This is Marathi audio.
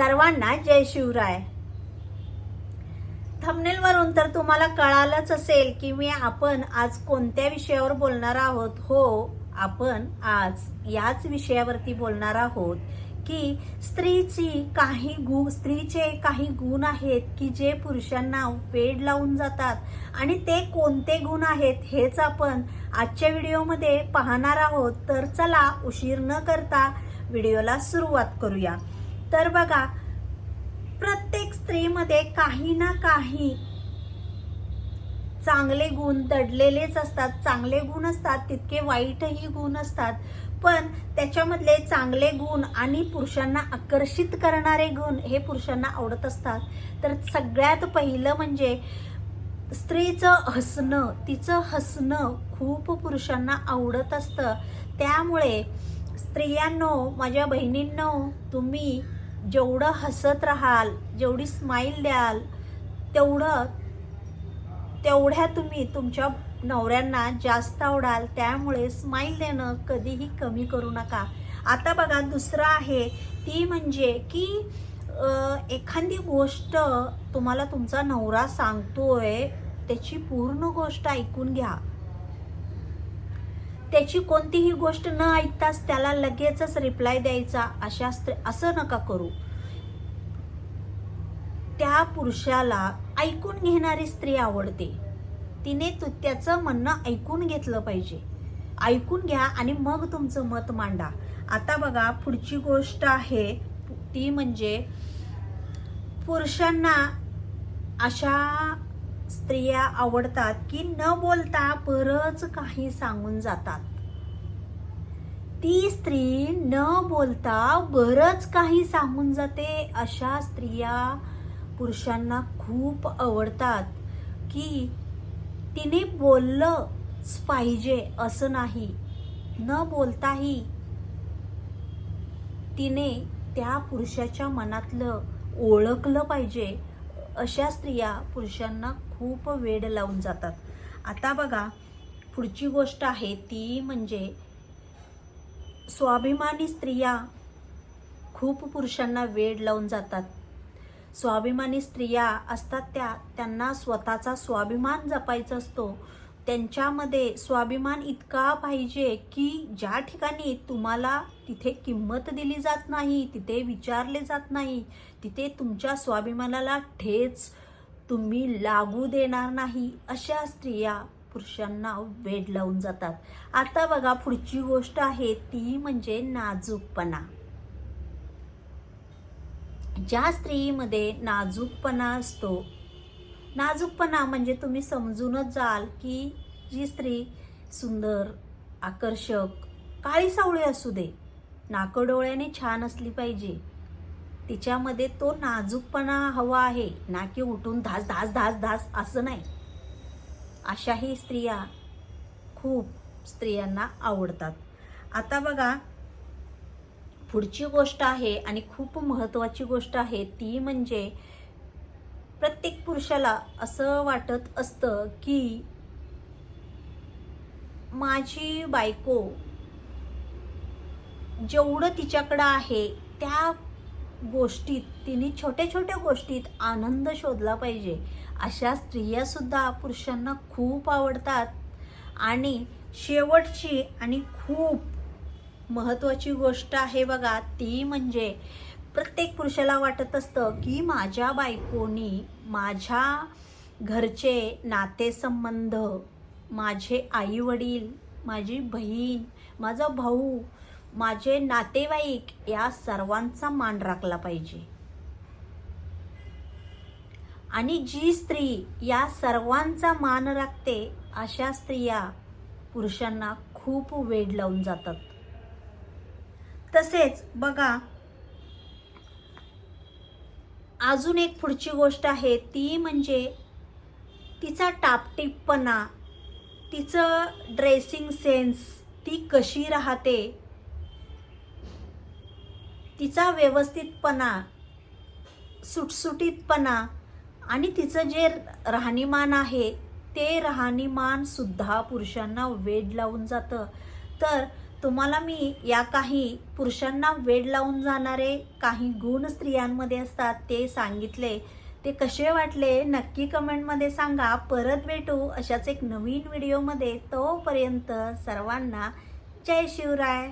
सर्वांना जय शिवराय. थमनेलवरून तर तुम्हाला कळालंच असेल की मी आपण आज कोणत्या विषयावर बोलणार आहोत? हो आपण आज याच विषयावरती बोलणार आहोत की स्त्रीची काही गुण स्त्रीचे काही गुण आहेत की जे पुरुषांना वेड लावून जातात आणि ते कोणते गुण आहेत हेच आपण आजच्या व्हिडिओमध्ये पाहणार आहोत. तर चला उशीर न करता व्हिडिओला सुरुवात करूया. तर बघा प्रत्येक स्त्रीमध्ये काही ना काही चांगले गुण दडलेलेच असतात चांगले गुण असतात तितके वाईटही गुण असतात. पण त्याच्यामधले चांगले गुण आणि पुरुषांना आकर्षित करणारे गुण हे पुरुषांना आवडत असतात. तर सगळ्यात पहिलं म्हणजे स्त्रीचं हसणं. तिचं हसणं खूप पुरुषांना आवडत असतं. त्यामुळे स्त्रियांनो माझ्या बहिणींनो तुम्ही जेवढं हसत राहाल जेवढी स्माईल द्याल तेवढं तेवढ्या तुम्ही तुमच्या नवऱ्यांना जास्त आवडाल त्यामुळे स्माईल देणं कधीही कमी करू नका. आता बघा दुसरं आहे ती म्हणजे की एखादी गोष्ट तुम्हाला तुमचा नवरा सांगतोय त्याची पूर्ण गोष्ट ऐकून घ्या. त्याची कोणतीही गोष्ट न ऐकताच त्याला लगेचच रिप्लाय द्यायचा. अशा असं नका करू. त्या पुरुषाला ऐकून घेणारी स्त्री आवडते. तिने तू त्याचं म्हणणं ऐकून घेतलं पाहिजे. ऐकून घ्या आणि मग तुमचं मत मांडा. आता बघा पुढची गोष्ट आहे. ती म्हणजे पुरुषांना अशा स्त्रिया आवडतात की न बोलता बरंच काही सांगून जातात. ती स्त्री न बोलता बरंच काही सांगून जाते अशा स्त्रिया पुरुषांना खूप आवडतात की तिने बोललंच पाहिजे असं नाही. न बोलताही तिने त्या पुरुषाच्या मनातलं ओळखलं पाहिजे अशा स्त्रिया पुरुषांना खूप वेड लावून जातात. आता बघा पुढची गोष्ट आहे ती म्हणजे स्वाभिमानी स्त्रिया खूप पुरुषांना वेड लावून जातात. स्वाभिमानी स्त्रिया असतात त्या त्यांना स्वतःचा स्वाभिमान जपायचा असतो. त्यांच्यामध्ये स्वाभिमान इतका पाहिजे की ज्या ठिकाणी तुम्हाला तिथे किंमत दिली जात नाही तिथे विचारले जात नाही तिथे तुमच्या स्वाभिमानाला ठेच तुम्ही लागू देणार नाही अशा स्त्रिया पुरुषांना वेड लावून जातात. आता बघा पुढची गोष्ट आहे ती म्हणजे नाजूकपणा. ज्या स्त्रीमध्ये नाजूकपणा असतो नाजूकपणा म्हणजे तुम्ही समजूनच जाल की जी स्त्री सुंदर आकर्षक काळी सावळी असू दे नाकडोळ्याने छान असली पाहिजे तिच्यामध्ये तो नाजूकपणा हवा आहे ना की उठून धास धास धास धास असं नाही. अशाही स्त्रिया खूप स्त्रियांना आवडतात. आता बघा पुढची गोष्ट आहे आणि खूप महत्त्वाची गोष्ट आहे ती म्हणजे प्रत्येक पुरुषाला असं वाटत असतं की माझी बायको जेवढं तिच्याकडं आहे त्या गोष्टीत तिने छोट्या छोट्या गोष्टीत आनंद शोधला पाहिजे. अशा स्त्रिया सुद्धा पुरुषांना खूप आवडतात. आणि शेवटची आणि खूप महत्त्वाची गोष्ट आहे बघा ती म्हणजे प्रत्येक पुरुषाला वाटत असतं की माझ्या बायकोनी माझ्या घरचे नातेसंबंध माझे आई वडील माझी बहीण माझा भाऊ माझे नातेवाईक या सर्वांचा मान राखला पाहिजे. आणि जी स्त्री या सर्वांचा मान राखते अशा स्त्रिया पुरुषांना खूप वेड लावून जातात. तसेच बघा अजून एक पुढची गोष्ट आहे ती म्हणजे तिचा टापटीपणा तिचं ड्रेसिंग सेन्स ती कशी राहते तिचा व्यवस्थितपणा सुटसुटीतपणा आणि तिचं जे राहणीमान आहे ते राहणीमानसुद्धा पुरुषांना वेड लावून जातं. तर तुम्हाला मी या काही पुरुषांना वेड लावून जाणारे काही गुण स्त्रियांमध्ये असतात ते सांगितले. ते कसे वाटले नक्की कमेंटमध्ये सांगा. परत भेटू अशाच एक नवीन व्हिडिओमध्ये. तोपर्यंत सर्वांना जय शिवराय.